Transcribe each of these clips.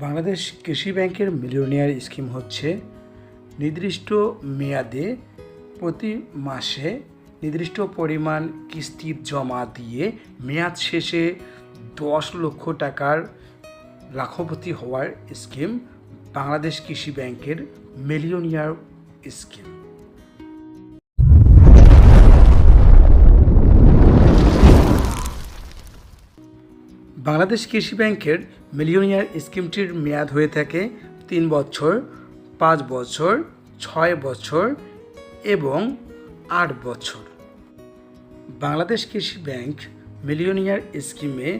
বাংলাদেশ কৃষি ব্যাংকের millionaire scheme হচ্ছে নির্দিষ্ট মেয়াদে প্রতি মাসে নির্দিষ্ট পরিমাণ কিস্তি জমা দিয়ে মেয়াদ শেষে দশ লক্ষ টাকার লাখপতি হওয়ার স্কিম বাংলাদেশ কৃষি ব্যাংকের মিলিয়নিয়ার স্কিম। বাংলাদেশ কৃষি ব্যাংকের মিলিয়নিয়ার স্কিমটির মেয়াদ হয়ে থাকে তিন বছর, পাঁচ বছর, ছয় বছর এবং আট বছর। বাংলাদেশ কৃষি ব্যাংক মিলিয়নিয়ার স্কিমে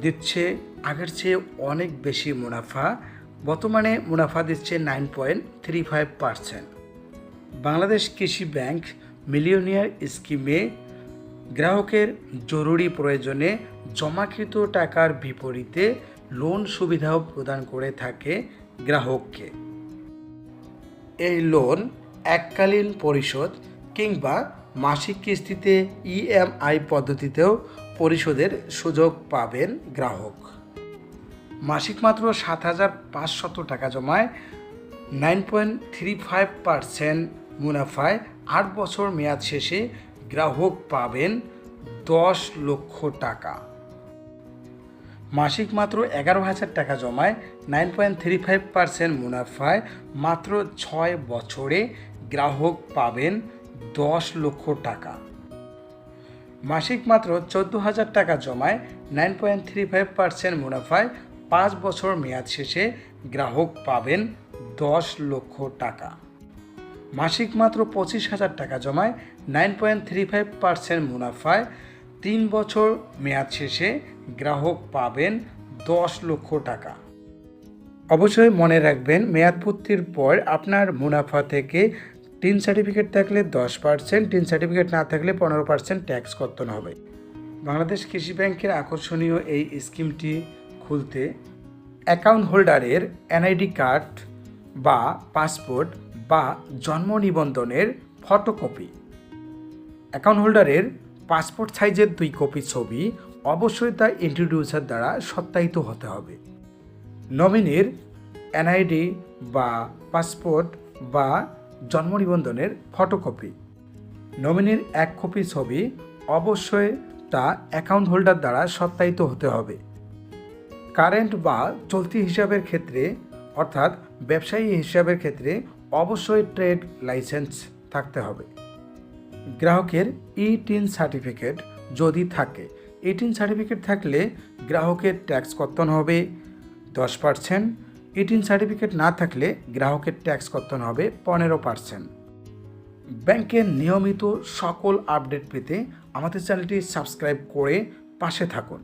দিচ্ছে, আগের চেয়ে অনেক বেশি মুনাফা, বর্তমানে মুনাফা দিচ্ছে nine point three five percent. Bangladesh Krishi bank millionaire স্কিমে গ্রাহকের জরুরি প্রয়োজনে জমাকৃত টাকার বিপরীতে লোন সুবিধাও প্রদান করে থাকে গ্রাহককে। এই লোন এককালীন পরিশোধ কিংবা মাসিক কিস্তিতে ইএমআই পদ্ধতিতেও পরিশোধের সুযোগ পাবেন গ্রাহক। মাসিক মাত্র সাত হাজার পাঁচশত টাকা জমায় nine point three five percent মুনাফায় আট বছর মেয়াদ শেষে গ্রাহক পাবেন দশ লক্ষ টাকা। মাসিক মাত্র এগারো হাজার টাকা জমায় nine point three five percent মুনাফায় মাত্র ছয় বছরে গ্রাহক পাবেন দশ লক্ষ টাকা। মাসিক মাত্র চোদ্দ হাজার টাকা জমায় nine point three five percent মুনাফায় পাঁচ বছর মেয়াদ শেষে গ্রাহক পাবেন দশ লক্ষ টাকা। মাসিক মাত্র পঁচিশ হাজার টাকা জমায় nine point three five percent মুনাফায়। তিন বছর মেয়াদ শেষে গ্রাহক পাবেন দশ লক্ষ টাকা। অবশ্যই মনে রাখবেন, মেয়াদ পূর্তির পর আপনার মুনাফা থেকে টিন সার্টিফিকেট থাকলে দশ পার্সেন্ট, টিন সার্টিফিকেট না থাকলে পনেরো পার্সেন্ট ট্যাক্স করতে হবে। বাংলাদেশ কৃষি ব্যাংকের আকর্ষণীয় এই স্কিমটি খুলতে অ্যাকাউন্ট হোল্ডারের এনআইডি কার্ড বা পাসপোর্ট বা জন্ম নিবন্ধনের ফটোকপি। অ্যাকাউন্ট হোল্ডারের পাসপোর্ট সাইজের দুই কপি ছবি অবশ্যই তা ইন্ট্রোডিউসার দ্বারা সত্যায়িত হতে হবে। নমিনির এনআইডি বা পাসপোর্ট বা জন্ম নিবন্ধনের ফটোকপি। নমিনির এক কপি ছবি অবশ্যই তা অ্যাকাউন্ট হোল্ডার দ্বারা সত্যায়িত হতে হবে। কারেন্ট বা চলতি হিসাবের ক্ষেত্রে অর্থাৎ ব্যবসায়ী হিসাবের ক্ষেত্রে অবশ্যই ট্রেড লাইসেন্স থাকতে হবে। গ্রাহকের ইটিন সার্টিফিকেট যদি থাকে ই টিন সার্টিফিকেট থাকলে গ্রাহকের ট্যাক্স কর্তন হবে দশ পার্সেন্ট। ই টিন সার্টিফিকেট না থাকলে গ্রাহকের ট্যাক্স কর্তন হবে পনেরো পার্সেন্ট। ব্যাংকের নিয়মিত সকল আপডেট পেতে আমাদের চ্যানেলটি সাবস্ক্রাইব করে পাশে থাকুন।